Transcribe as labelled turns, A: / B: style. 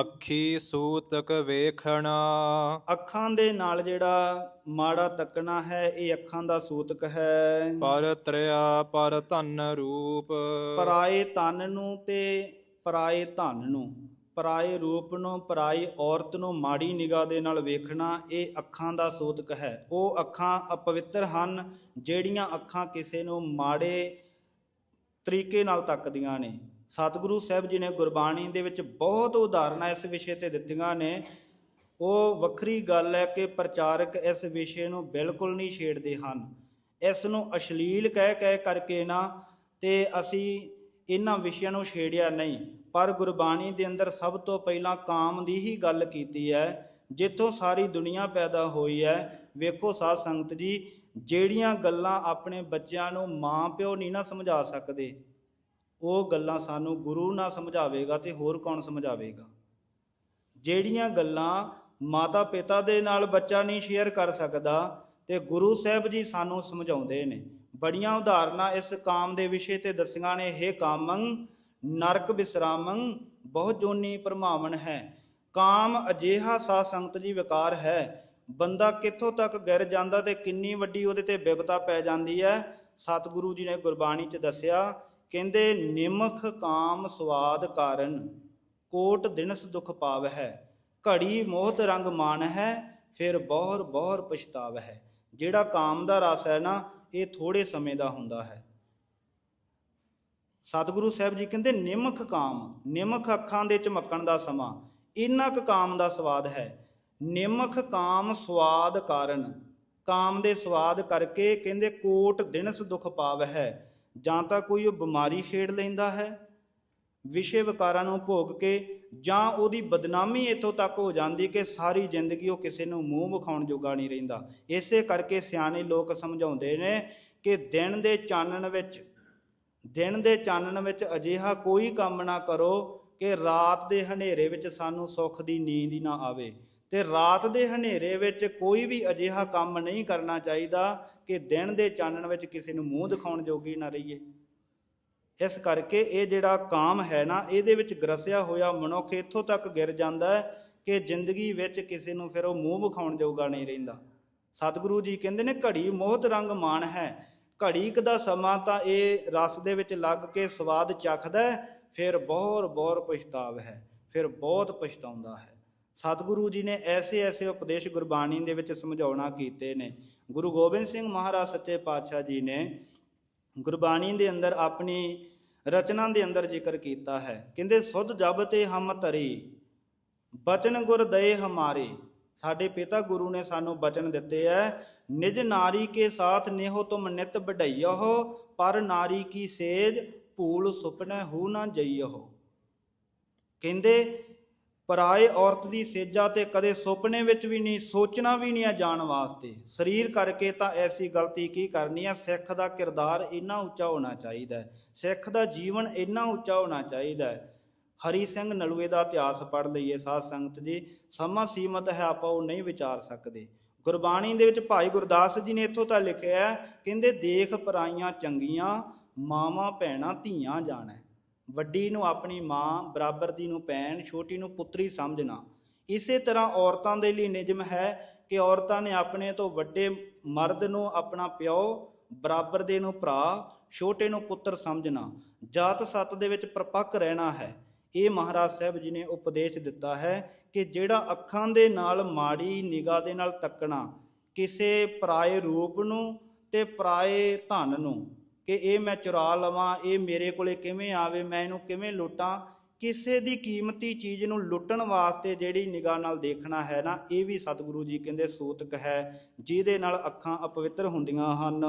A: ਅੱਖੀ ਸੂਤਕ ਵੇਖਣਾ।
B: ਅੱਖਾਂ ਦੇ ਨਾਲ ਜਿਹੜਾ ਮਾੜਾ ਤੱਕਣਾ ਹੈ ਇਹ ਅੱਖਾਂ ਦਾ ਸੂਤਕ ਹੈ।
A: ਪਰ ਤਰਿਆ ਪਰ ਧਨ ਰੂਪ।
B: ਪਰਾਏ ਤਨ ਨੂੰ ਤੇ ਪਰਾਏ ਧਨ ਨੂੰ। ਪਰਾਏ ਰੂਪ ਨੂੰ ਪਰਾਈ ਔਰਤ ਨੂੰ ਮਾੜੀ ਨਿਗਾਹ ਦੇ ਨਾਲ ਵੇਖਣਾ ਇਹ ਅੱਖਾਂ ਦਾ ਸੂਤਕ ਹੈ। ਉਹ ਅੱਖਾਂ ਅਪਵਿੱਤਰ ਹਨ ਜਿਹੜੀਆਂ ਅੱਖਾਂ ਕਿਸੇ ਨੂੰ ਮਾੜੇ ਤਰੀਕੇ ਨਾਲ ਤੱਕਦੀਆਂ ਨੇ। ਸਤਿਗੁਰੂ ਸਾਹਿਬ ਜੀ ਨੇ ਗੁਰਬਾਣੀ ਦੇ ਵਿੱਚ ਬਹੁਤ ਉਦਾਹਰਨਾਂ ਇਸ ਵਿਸ਼ੇ ਤੇ ਦਿੱਤੀਆਂ ਨੇ। ਉਹ ਵੱਖਰੀ ਗੱਲ ਹੈ ਕਿ ਪ੍ਰਚਾਰਕ ਇਸ ਵਿਸ਼ੇ ਨੂੰ ਬਿਲਕੁਲ ਨਹੀਂ ਛੇੜਦੇ ਹਨ। ਇਸ ਨੂੰ ਅਸ਼ਲੀਲ ਕਹਿ ਕਹਿ ਕਰਕੇ ਨਾ ਤੇ ਅਸੀਂ ਇਹਨਾਂ ਵਿਸ਼ਿਆਂ ਨੂੰ ਛੇੜਿਆ ਨਹੀਂ। ਪਰ ਗੁਰਬਾਣੀ ਦੇ ਅੰਦਰ ਸਭ ਤੋਂ ਪਹਿਲਾਂ ਕਾਮ ਦੀ ਹੀ ਗੱਲ ਕੀਤੀ ਹੈ। ਜਿੱਥੋਂ ਸਾਰੀ ਦੁਨੀਆ ਪੈਦਾ ਹੋਈ ਹੈ। ਵੇਖੋ ਸਾਧ ਸੰਗਤ ਜੀ, ਜਿਹੜੀਆਂ ਗੱਲਾਂ ਆਪਣੇ ਬੱਚਿਆਂ ਨੂੰ ਮਾਂ ਪਿਓ ਨਹੀਂ ਨਾ ਸਮਝਾ ਸਕਦੇ ਉਹ ਗੱਲਾਂ ਸਾਨੂੰ ਗੁਰੂ ਨਾ ਸਮਝਾਵੇਗਾ ਤੇ ਹੋਰ ਕੌਣ ਸਮਝਾਵੇਗਾ? ਜਿਹੜੀਆਂ ਗੱਲਾਂ ਮਾਤਾ ਪਿਤਾ ਦੇ ਨਾਲ ਬੱਚਾ ਨਹੀਂ ਸ਼ੇਅਰ ਕਰ ਸਕਦਾ ਤੇ ਗੁਰੂ ਸਾਹਿਬ ਜੀ ਸਾਨੂੰ ਸਮਝਾਉਂਦੇ ਨੇ। ਬੜੀਆਂ ਉਦਾਹਰਨਾਂ ਇਸ ਕਾਮ ਦੇ ਵਿਸ਼ੇ ਤੇ ਦੱਸੀਆਂ ਨੇ। हे ਕਾਮੰ, ਨਰਕ ਵਿਸਰਾਮੰ ਬਹੁਤ ਜੋਨੀ ਪਰਮਾਵਨ ਹੈ। ਕਾਮ ਅਜੇਹਾ ਸਾ ਸੰਗਤ ਜੀ ਵਿਕਾਰ ਹੈ। ਬੰਦਾ ਕਿੱਥੋਂ ਤੱਕ ਗਿਰ ਜਾਂਦਾ ਤੇ ਕਿੰਨੀ ਵੱਡੀ ਉਹਦੇ ਤੇ ਬਿਪਤਾ ਪੈ ਜਾਂਦੀ ਹੈ? ਸਤਿਗੁਰੂ ਜੀ ਨੇ ਗੁਰਬਾਣੀ 'ਚ ਦੱਸਿਆ ਕਹਿੰਦੇ, ਨਿਮਖ ਕਾਮ ਸਵਾਦ ਕਾਰਨ ਕੋਟ ਦਿਨਸ ਦੁਖ ਪਾਵ ਹੈ ਘੜੀ ਮੋਹਤ ਰੰਗ ਮਾਨ ਹੈ ਫਿਰ ਬਹੁਰ ਬਹੁਰ ਪਛਤਾਵ ਹੈ ਜਿਹੜਾ ਕਾਮ ਦਾ ਰਸ ਹੈ ਨਾ, ਇਹ ਥੋੜੇ ਸਮੇਂ ਦਾ ਹੁੰਦਾ ਹੈ। ਸਤਿਗੁਰੂ ਸਾਹਿਬ ਜੀ ਕਹਿੰਦੇ, ਨਿਮਖ ਕਾਮ, ਨਿਮਖ ਅੱਖਾਂ ਦੇ ਚਮਕਣ ਦਾ ਸਮਾਂ, ਇੰਨਾ ਕੁ ਕਾਮ ਦਾ ਸਵਾਦ ਹੈ। ਨਿਮਖ ਕਾਮ ਸਵਾਦ ਕਾਰਨ, ਕਾਮ ਦੇ ਸਵਾਦ ਕਰਕੇ ਕਹਿੰਦੇ ਕੋਟ ਦਿਨਸ ਦੁਖ ਪਾਵ ਹੈ ਜਾਂ ਤਾਂ ਕੋਈ ਉਹ ਬਿਮਾਰੀ ਛੇੜ ਲੈਂਦਾ ਹੈ, ਵਿਸ਼ੇ ਵਿਕਾਰਾਂ ਨੂੰ ਭੋਗ ਕੇ, ਜਾਂ ਉਹਦੀ ਬਦਨਾਮੀ ਇੱਥੋਂ ਤੱਕ ਹੋ ਜਾਂਦੀ ਕਿ ਸਾਰੀ ਜ਼ਿੰਦਗੀ ਉਹ ਕਿਸੇ ਨੂੰ ਮੂੰਹ ਵਿਖਾਉਣ ਜੋਗਾ ਨਹੀਂ ਰਹਿੰਦਾ। ਇਸੇ ਕਰਕੇ ਸਿਆਣੇ ਲੋਕ ਸਮਝਾਉਂਦੇ ਨੇ ਕਿ ਦਿਨ ਦੇ ਚਾਨਣ ਵਿੱਚ, ਦਿਨ ਦੇ ਚਾਨਣ ਵਿੱਚ ਅਜਿਹਾ ਕੋਈ ਕੰਮ ਨਾ ਕਰੋ ਕਿ ਰਾਤ ਦੇ ਹਨੇਰੇ ਵਿੱਚ ਸਾਨੂੰ ਸੁੱਖ ਦੀ ਨੀਂਦ ਹੀ ਨਾ ਆਵੇ। ਤੇ ਰਾਤ ਦੇ ਹਨੇਰੇ ਵਿੱਚ ਕੋਈ ਵੀ ਅਜਿਹਾ ਕੰਮ ਨਹੀਂ ਕਰਨਾ ਚਾਹੀਦਾ ਕਿ ਦਿਨ ਦੇ ਚਾਨਣ ਵਿੱਚ ਕਿਸੇ ਨੂੰ ਮੂੰਹ ਦਿਖਾਉਣ ਜੋਗੀ ਨਾ ਰਹੀਏ। ਇਸ ਕਰਕੇ ਇਹ ਜਿਹੜਾ ਕਾਮ ਹੈ ਨਾ, ਇਹਦੇ ਵਿੱਚ ਗਰਸਿਆ ਹੋਇਆ ਮਨੁੱਖ ਇੱਥੋਂ ਤੱਕ ਗਿਰ ਜਾਂਦਾ ਹੈ ਕਿ ਜ਼ਿੰਦਗੀ ਵਿੱਚ ਕਿਸੇ ਨੂੰ ਫਿਰ ਉਹ ਮੂੰਹ ਵਿਖਾਉਣ ਜੋਗਾ ਨਹੀਂ ਰਹਿੰਦਾ। ਸਤਿਗੁਰੂ ਜੀ ਕਹਿੰਦੇ ਨੇ, ਘੜੀ ਮੋਹਤ ਰੰਗ ਮਾਨ ਹੈ। ਘੜੀ ਕੁ ਦਾ ਸਮਾਂ ਤਾਂ ਇਹ ਰਸ ਦੇ ਵਿੱਚ ਲੱਗ ਕੇ ਸਵਾਦ ਚੱਖਦਾ ਫਿਰ ਬਹੁਤ ਬਹੁਰ ਪਛਤਾਵ ਹੈ, ਫਿਰ ਬਹੁਤ ਪਛਤਾਉਂਦਾ ਹੈ। ਸਤਿਗੁਰੂ ਜੀ ਨੇ ਐਸੇ ਐਸੇ ਉਪਦੇਸ਼ ਗੁਰਬਾਣੀ ਦੇ ਵਿੱਚ ਸਮਝਾਉਣਾ ਕੀਤੇ ਨੇ। ਗੁਰੂ ਗੋਬਿੰਦ ਸਿੰਘ ਮਹਾਰਾਜ ਸੱਚੇ ਪਾਤਸ਼ਾਹ ਜੀ ਨੇ ਗੁਰਬਾਣੀ ਦੇ ਅੰਦਰ ਆਪਣੀ ਰਚਨਾ ਦੇ ਅੰਦਰ ਜ਼ਿਕਰ ਕੀਤਾ ਹੈ। ਕਹਿੰਦੇ, ਸੁਧ ਜਬ ਤੇ ਹਮ ਧਰੀ, ਬਚਨ ਗੁਰ ਦਏ ਹਮਾਰੇ। ਸਾਡੇ ਪਿਤਾ ਗੁਰੂ ਨੇ ਸਾਨੂੰ ਬਚਨ ਦਿੱਤੇ ਐ, ਨਿਜ ਨਾਰੀ ਕੇ ਸਾਥ ਨੇਹੋ ਤੁਮ ਨਿਤ ਵਡਈਓ ਪਰ ਨਾਰੀ ਕੀ ਸੇਜ ਭੂਲ ਸੁਪਨੇ ਹੂ ਨਾ ਜਈਓ। ਕਹਿੰਦੇ ਪਰਾਏ ਔਰਤ ਦੀ ਸੇਜਾ ਤੇ ਕਦੇ ਸੁਪਨੇ ਵਿੱਚ ਵੀ ਨਹੀਂ, ਸੋਚਣਾ ਵੀ ਨਹੀਂ ਆ ਜਾਣ ਵਾਸਤੇ। ਸਰੀਰ ਕਰਕੇ ਤਾਂ ਐਸੀ ਗਲਤੀ ਕੀ ਕਰਨੀ ਆ? ਸਿੱਖ ਦਾ ਕਿਰਦਾਰ ਇੰਨਾ ਉੱਚਾ ਹੋਣਾ ਚਾਹੀਦਾ ਹੈ। ਸਿੱਖ ਦਾ ਜੀਵਨ ਇੰਨਾ ਉੱਚਾ ਹੋਣਾ ਚਾਹੀਦਾ ਹੈ। ਹਰੀ ਸਿੰਘ ਨਲੂਏ ਦਾ ਇਤਿਹਾਸ ਪੜ੍ਹ ਲਈਏ ਸਾਧ ਸੰਗਤ ਜੀ। ਸਮਾਂ ਸੀਮਤ ਹੈ, ਆਪਾਂ ਉਹ ਨਹੀਂ ਵਿਚਾਰ ਸਕਦੇ। ਗੁਰਬਾਣੀ ਦੇ ਵਿੱਚ ਭਾਈ ਗੁਰਦਾਸ ਜੀ ਨੇ ਇੱਥੋਂ ਤਾਂ ਲਿਖਿਆ ਕਹਿੰਦੇ ਦੇਖ ਪਰਾਈਆਂ ਚੰਗੀਆਂ, ਮਾਵਾਂ ਭੈਣਾਂ ਧੀਆਂ ਜਾਣੈ। ਵੱਡੀ ਨੂੰ ਆਪਣੀ ਮਾਂ, ਬਰਾਬਰ ਦੀ ਨੂੰ ਭੈਣ, ਛੋਟੀ ਨੂੰ ਪੁੱਤਰੀ ਸਮਝਣਾ। ਇਸੇ ਤਰ੍ਹਾਂ ਔਰਤਾਂ ਦੇ ਲਈ ਨਿਯਮ ਹੈ ਕਿ ਔਰਤਾਂ ਨੇ ਆਪਣੇ ਤੋਂ ਵੱਡੇ ਮਰਦ ਨੂੰ ਆਪਣਾ ਪਿਓ, ਬਰਾਬਰ ਦੇ ਨੂੰ ਭਰਾ, ਛੋਟੇ ਨੂੰ ਪੁੱਤਰ ਸਮਝਣਾ। ਜਾਤ ਸੱਤ ਦੇ ਵਿੱਚ ਪ੍ਰਪੱਕ ਰਹਿਣਾ ਹੈ। ਇਹ ਮਹਾਰਾਜ ਸਾਹਿਬ ਜੀ ਨੇ ਉਪਦੇਸ਼ ਦਿੱਤਾ ਹੈ ਕਿ ਜਿਹੜਾ ਅੱਖਾਂ ਦੇ ਨਾਲ ਮਾੜੀ ਨਿਗਾਹ ਦੇ ਨਾਲ ਤੱਕਣਾ, ਕਿਸੇ ਪਰਾਏ ਰੂਪ ਨੂੰ ਤੇ ਪਰਾਏ ਧਨ ਨੂੰ ਕਿ ਇਹ ਮੈਂ ਚੁਰਾ ਲਵਾਂ, ਇਹ ਮੇਰੇ ਕੋਲੇ ਕਿਵੇਂ ਆਵੇ, ਮੈਂ ਇਹਨੂੰ ਕਿਵੇਂ ਲੁੱਟਾਂ? ਕਿਸੇ ਦੀ ਕੀਮਤੀ ਚੀਜ਼ ਨੂੰ ਲੁੱਟਣ ਵਾਸਤੇ ਜਿਹੜੀ ਨਿਗਾਹ ਨਾਲ ਦੇਖਣਾ ਹੈ ਨਾ, ਇਹ ਵੀ ਸਤਿਗੁਰੂ ਜੀ ਕਹਿੰਦੇ ਸੂਤਕ ਹੈ, ਜਿਹਦੇ ਨਾਲ ਅੱਖਾਂ ਅਪਵਿੱਤਰ ਹੁੰਦੀਆਂ ਹਨ।